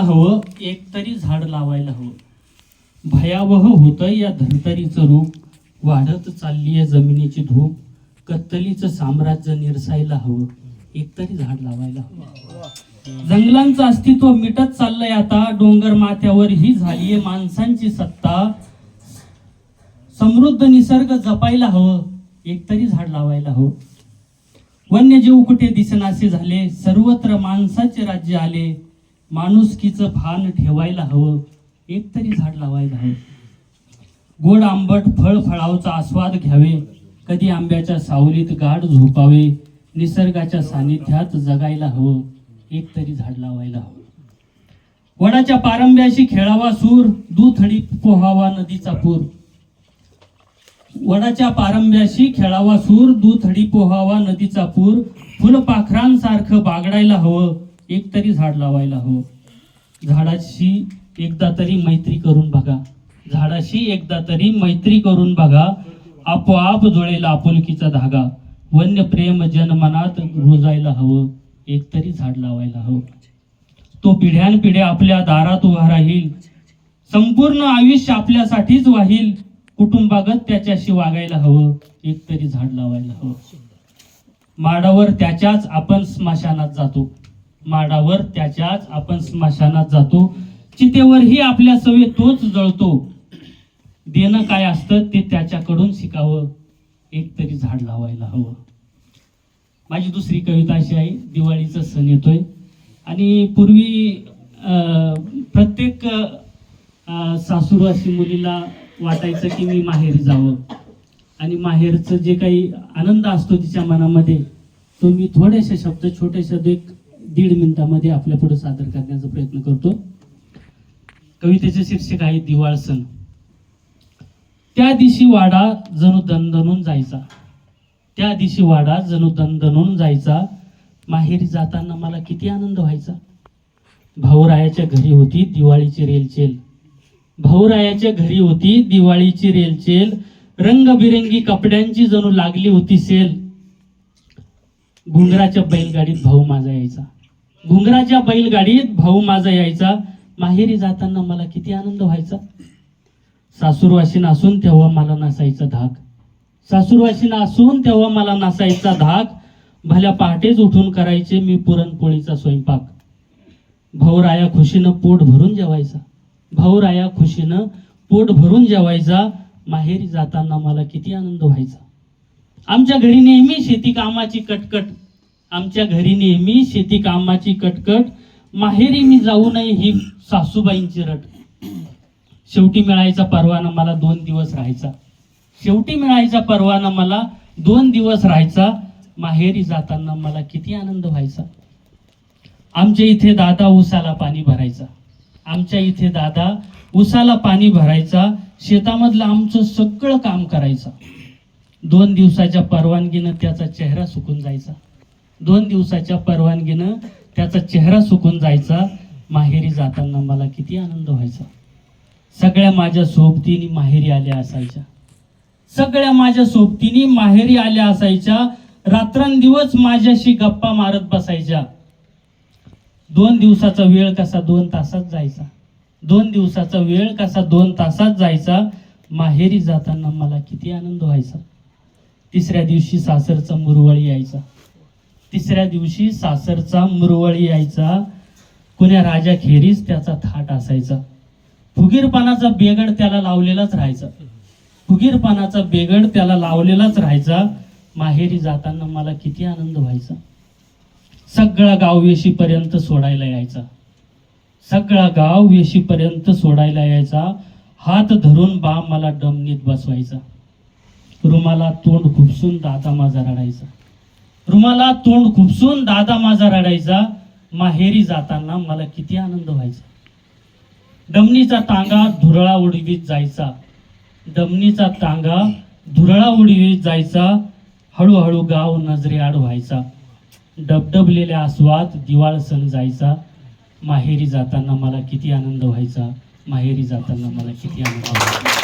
हवं एक तरी झाड लावायला हवं. भयावह होतं या धर्तरीचं रूप. वाढत चाललीय जमिनीची धूप. कत्तलीचं साम्राज्य निरसायला हवं. एक तरी झाड लावायला हवं. जंगलांचं अस्तित्व मिटत चाललंय आता. डोंगर माथ्यावर ही झालीये माणसांची सत्ता. समृद्ध निसर्ग जपायला हवं. एक तरी झाड लावायला हवं. वन्यजीव कुठे दिसनासे झाले? सर्वत्र माणसाचे राज्य आले. माणुसकीचं भान ठेवायला हवं. एक तरी झाड लावायला हवं. गोड आंबट फळ फळावचा आस्वाद घ्यावे. कधी आंब्याच्या सावलीत गाढ झोपावे. निसर्गाच्या सानिध्यात जगायला हवं. एक तरी झाड लावायला हवं. वडाच्या पारंब्याशी खेळावा सूर. दुथडी पोहावा नदीचा पूर. वडाच्या पारंब्याशी खेळावा सूर. दुथडी पोहावा नदीचा पूर. फुलपाखरांसारखं बागडायला हवं. एक तरी झाड लावायला हवं. झाडाशी एकदा तरी मैत्री करून बघा. झाडाशी एकदा तरी मैत्री करून बघा. आपोआप जुळेल आपुलकीचा धागा. वन्य प्रेम जनमनात रुजायला हवं. एक तरी झाड लावायला हवं. तो पिढ्यानपिढ्या आपल्या दारात उभा राहील. संपूर्ण आयुष्य आपल्यासाठीच वाहील. कुटुंबागत त्याच्याशी वागायला हवं. एक तरी झाड लावायला हवं. माडावर त्याच्याच आपण स्मशानात जातो. माडावर त्याच्याच आपण स्मशानात जातो. चितेवरही आपल्या सवे तोच जळतो. देणं काय असतं ते त्याच्याकडून शिकावं. एक तरी झाड लावायला हवं. माझी दुसरी कविता अशी आहे दिवाळीचा सण येतोय. आणि पूर्वी प्रत्येक सासूर अशी मुलीला वाटायचं की मी माहेरी जावं. आणि माहेरचं जे काही आनंद असतो तिच्या मनामध्ये तो मी थोडेसे शब्द छोटेसे एक दीड मिनिटामध्ये आपल्या पुढे सादर करण्याचा प्रयत्न करतो. कवितेचे शीर्षक आहे दिवाळ सण. त्या दिवशी वाडा जणू दणदणून जायचा. त्या दिवशी वाडा जणू दणदणून जायचा. माहेरी जाताना मला किती आनंद व्हायचा. भाऊरायाच्या घरी होती दिवाळीची रेलचेल. भाऊरायाच्या घरी होती दिवाळीची रेलचेल. रंगबिरंगी कपड्यांची जणू लागली होती सेल. घुंगराच्या बैलगाडीत भाऊ माझा यायचा. घुंगराच्या बैलगाडीत भाऊ माझा यायचा. माहेरी जाताना मला किती आनंद व्हायचा. सासूरवासीन असून तेव्हा मला नसायचा धाक. सासूरवासीन असून तेव्हा मला नसायचा धाक. भल्या पहाटेच उठून करायचे मी पुरणपोळीचा स्वयंपाक. भाऊराया खुशीनं पोट भरून जेवायचा. भाऊराया खुशीनं पोट भरून जेवायचा. माहेरी जाताना मला किती आनंद व्हायचा. आमच्या घरी नेहमी शेती कामाची कटकट. आमच्या घरी नेहमी शेती कामाची कटकट. माहेरी मी जाऊ नये ही सासूबाईंची रट. शेवटी मिळायचा परवाना मला दोन दिवस राहायचा. शेवटी मिळायचा परवाना मला दोन दिवस राहायचा. माहेरी जाताना मला किती आनंद व्हायचा. आमच्या इथे दादा उसाला पाणी भरायचा. आमच्या इथे दादा उसाला पाणी भरायचा. शेतामधलं आमचं सगळं काम करायचा. दोन दिवसाच्या परवानगीनं त्याचा चेहरा सुकून जायचा. दोन दिवसाच्या परवानगीनं त्याचा चेहरा सुकून जायचा. माहेरी जाताना मला किती आनंद व्हायचा. सगळ्या माझ्या सोबतीने माहेरी आल्या असायच्या. सगळ्या माझ्या सोबतीने माहेरी आल्या असायच्या. रात्रंदिवस माझ्याशी गप्पा मारत बसायच्या. दोन दिवसाचा वेळ कसा दोन तासात जायचा? दोन दिवसाचा वेळ कसा दोन तासात जायचा? माहेरी जाताना मला किती आनंद व्हायचा. तिसऱ्या दिवशी सासरचा मुरवळी यायचा. तिसऱ्या दिवशी सासरचा मुरवळी यायचा. कुण्या राजा खेरीस त्याचा थाट असायचा. फुगीरपणाचा बेगड त्याला लावलेलाच राहायचा. फुगीरपणाचा बेगड त्याला लावलेलाच राहायचा. माहेरी जाताना मला किती आनंद व्हायचा. सगळा गाव वेशीपर्यंत सोडायला यायचा. सगळा गाव वेशीपर्यंत सोडायला यायचा. हात धरून बा मला डमनीत बसवायचा. रुमाला तोंड खुपसून दादा माझा रडायचा. रुमाला तोंड खुपसून दादा माझा रडायचा माहेरी जाताना मला किती आनंद व्हायचा. डमणीचा तांगा धुरळा उडवीत जायचा. डमणीचा तांगा धुरळा उडवीत जायचा. हळूहळू गाव नजरे आड व्हायचा. डबडबलेल्या आस्वाद दिवाळ सण जायचा. माहेरी जाताना मला किती आनंद व्हायचा. माहेरी जाताना मला किती आनंद व्हायचा.